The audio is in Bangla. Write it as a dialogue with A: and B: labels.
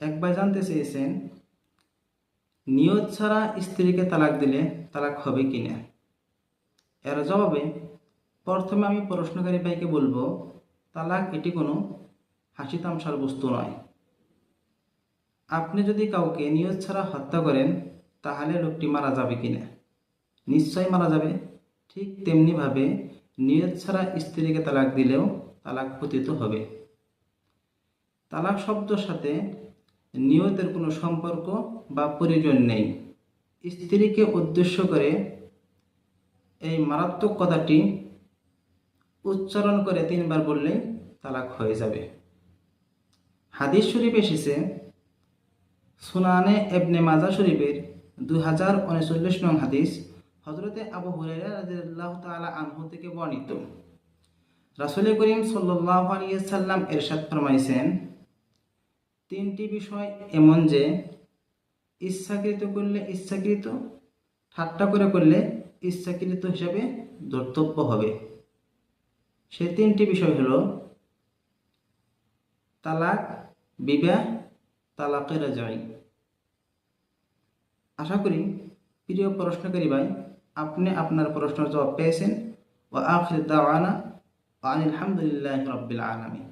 A: একবার জানতে চেয়েছেন, নিয়ত ছাড়া স্ত্রীকে তালাক দিলে তালাক হবে কি না? এর জবাবে, প্রথমে আমি প্রশ্নকারী ভাইকে বলব, তালাক এটি কোনো হাসি তামসার বস্তু নয়। আপনি যদি কাউকে নিয়ত ছাড়া হত্যা করেন, তাহলে লোকটি মারা যাবে কিনা নিশ্চয় মারা যাবে। ঠিক তেমনিভাবে নিয়ত ছাড়া স্ত্রীকে তালাক দিলেও তালাক পতিত হবে। তালাক শব্দের সাথে নিয়তের কোনো সম্পর্ক বা প্রয়োজন নেই। স্ত্রীকে উদ্দেশ্য করে এই মারাত্মক কথাটি উচ্চারণ করে তিনবার বললেই তালাক হয়ে যাবে। হাদিস শরীফ এসেছে, সুনানে এবনে মাজা শরীফের দু হাজার উনচল্লিশ নং হাদিস হজরতে আবু হুরাইরা রাদিয়াল্লাহু তাআলা আনহু থেকে বর্ণিত। রাসূল করিম সাল্লাল্লাহু আলাইহি সাল্লাম এরশাদ ফরমাইছেন তিনটি বিষয় এমন যে ইচ্ছাকৃত করলে ইচ্ছাকৃত, ঠাট্টা করে করলে ইচ্ছাকৃত হিসাবে ধর্তব্য হবে। সে তিনটি বিষয় হলো তালাক, বিবাহ, তালাকের জয় আশা করি প্রিয় প্রশ্নকারী ভাই, আপনি আপনার প্রশ্নের জবাব পেয়েছেন। ও আখির দাওয়ানা আলহামদুলিল্লাহ রব্বিল আলমী